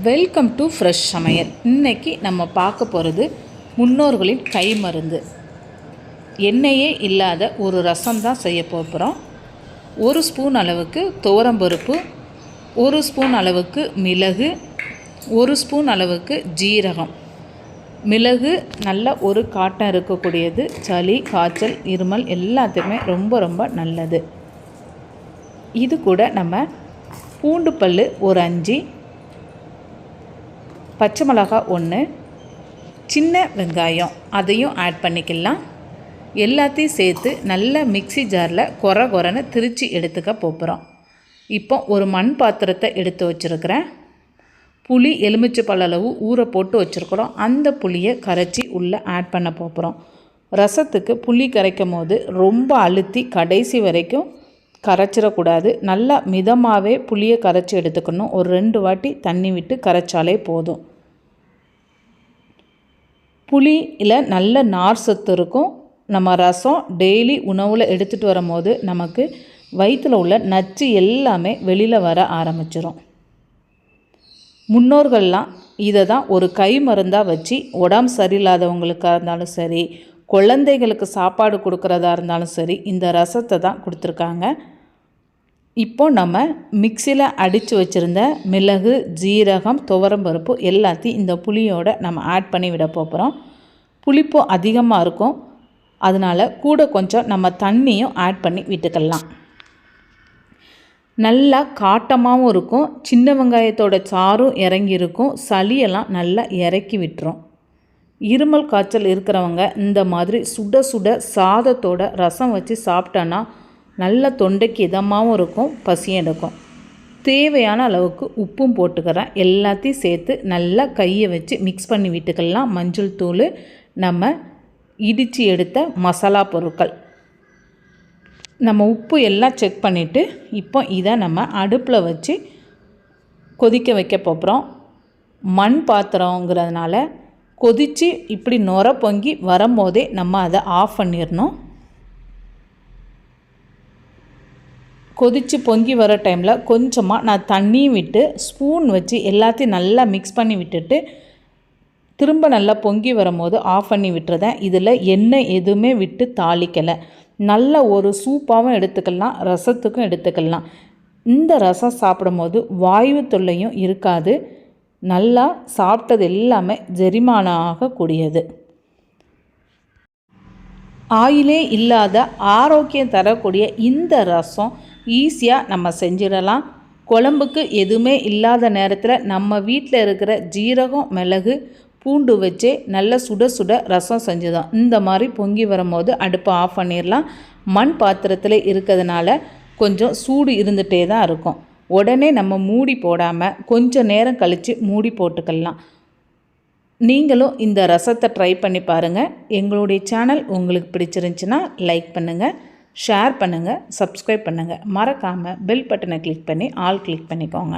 Welcome to fresh சமையல். இன்னைக்கு நம்ம பார்க்க போகிறது முன்னோர்களின் கை மருந்து எண்ணெயே இல்லாத ஒரு ரசம் தான் செய்ய போகிறோம் ஒரு ஸ்பூன் அளவுக்கு துவரம்பருப்பு ஒரு ஸ்பூன் அளவுக்கு மிளகு ஒரு ஸ்பூன் அளவுக்கு ஜீரகம். மிளகு நல்ல ஒரு காட்டம் இருக்கக்கூடியது. சளி காய்ச்சல் இருமல் எல்லாத்துக்குமே ரொம்ப ரொம்ப நல்லது. இது கூட நம்ம பூண்டு பல் ஒரு அஞ்சு பச்சை மிளகாய் ஒன்று சின்ன வெங்காயம் அதையும் ஆட் பண்ணிக்கலாம். எல்லாத்தையும் சேர்த்து நல்ல மிக்ஸி ஜாரில் கொர கொரன்னு திரித்து எடுத்துக்க போகிறோம் இப்போ ஒரு மண் பாத்திரத்தை எடுத்து வச்சுருக்கிறேன். புளி எலுமிச்சை பல்லளவு ஊற போட்டு வச்சுருக்குறோம். அந்த புளியை கரைச்சி உள்ளே ஆட் பண்ண போகிறோம் ரசத்துக்கு புளி கரைக்கும் போது ரொம்ப அழுத்தி கடைசி வரைக்கும் கரைச்சிடக்கூடாது நல்லா மிதமாகவே புளியை கரைச்சி எடுத்துக்கணும். ஒரு ரெண்டு வாட்டி தண்ணி விட்டு கரைச்சாலே போதும். புளியில் நல்ல நார் சத்து இருக்கும். நம்ம ரசம் டெய்லி உணவில் எடுத்துகிட்டு வரும்போது நமக்கு வயிற்றில் உள்ள நச்சு எல்லாமே வெளியில் வர ஆரம்பிச்சிடும் முன்னோர்கள்லாம் இதை தான் ஒரு கை மருந்தாக வச்சு உடம்பு சரியில்லாதவங்களுக்காக இருந்தாலும் சரி குழந்தைகளுக்கு சாப்பாடு கொடுக்குறதா இருந்தாலும் சரி இந்த ரசத்தை தான் கொடுத்துருக்காங்க. இப்போ நம்ம மிக்சியில் அடித்து வச்சுருந்த மிளகு ஜீரகம் துவரம்பருப்பு எல்லாத்தையும் இந்த புளியோட நம்ம ஆட் பண்ணி விட போகிறோம் புளிப்பு அதிகமாக இருக்கும். அதனால் கூட கொஞ்சம் நம்ம தண்ணியும் ஆட் பண்ணி விட்டுக்கலாம். நல்லா காட்டமாகவும் இருக்கும். சின்ன வெங்காயத்தோட சாரும் இறங்கி இருக்கும் சளியெல்லாம் நல்லா இறக்கி விட்டுரும். இருமல் காய்ச்சல் இருக்கிறவங்க இந்த மாதிரி சுட சுட சாதத்தோட ரசம் வச்சு சாப்பிட்டோன்னா நல்ல தொண்டைக்கு இதமாகவும் இருக்கும் பசியும் எடுக்கும். தேவையான அளவுக்கு உப்பும் போட்டுக்கிறேன். எல்லாத்தையும் சேர்த்து நல்லா கையை வச்சு மிக்ஸ் பண்ணி விட்டுக்கலாம். மஞ்சள் தூள் நம்ம இடித்து எடுத்த மசாலா பொருட்கள். நம்ம உப்பு எல்லாம் செக் பண்ணிவிட்டு இப்போ இதை நம்ம அடுப்பில் வச்சு கொதிக்க வைக்க போகிறோம் மண் பாத்திரங்கிறதுனால கொதித்து இப்படி நுர பொங்கி வரும்போதே நம்ம அதை ஆஃப் பண்ணிடணும். கொதித்து பொங்கி வர டைமில் கொஞ்சமாக நான் தண்ணியும் விட்டு ஸ்பூன் வச்சு எல்லாத்தையும் நல்லா மிக்ஸ் பண்ணி விட்டுட்டு திரும்ப நல்லா பொங்கி வரும்போது ஆஃப் பண்ணி விட்டுறதேன் இதில் எண்ணெய் எதுவுமே விட்டு தாளிக்கலை. நல்ல ஒரு சூப்பாகவும் எடுத்துக்கலாம் ரசத்துக்கும் எடுத்துக்கலாம். இந்த ரசம் சாப்பிடும்போது வாயு தொல்லையும் இருக்காது. நல்லா சாப்பிட்டது எல்லாமே ஜெரிமானம் ஆகக்கூடியது ஆயிலே இல்லாத ஆரோக்கியம் தரக்கூடிய இந்த ரசம் ஈஸியாக நம்ம செஞ்சிடலாம். குழம்புக்கு எதுவுமே இல்லாத நேரத்தில் நம்ம வீட்டில் இருக்கிற ஜீரகம் மிளகு பூண்டு வச்சே நல்ல சுட சுட ரசம் செஞ்சுதான். இந்த மாதிரி பொங்கி வரும்போது அடுப்பை ஆஃப் பண்ணிடலாம். மண் பாத்திரத்தில் இருக்கிறதுனால கொஞ்சம் சூடு இருந்துகிட்டே தான் இருக்கும். உடனே நம்ம மூடி போடாமல் கொஞ்சம் நேரம் கழித்து மூடி போட்டுக்கலாம். நீங்களும் இந்த ரசத்தை ட்ரை பண்ணி பாருங்கள் எங்களுடைய சேனல் உங்களுக்கு பிடிச்சிருந்துச்சின்னா லைக் பண்ணுங்கள் ஷேர் பண்ணுங்கள் சப்ஸ்கிரைப் பண்ணுங்கள் மறக்காமல் பெல் பட்டனை கிளிக் பண்ணி ஆல் கிளிக் பண்ணிக்கோங்க.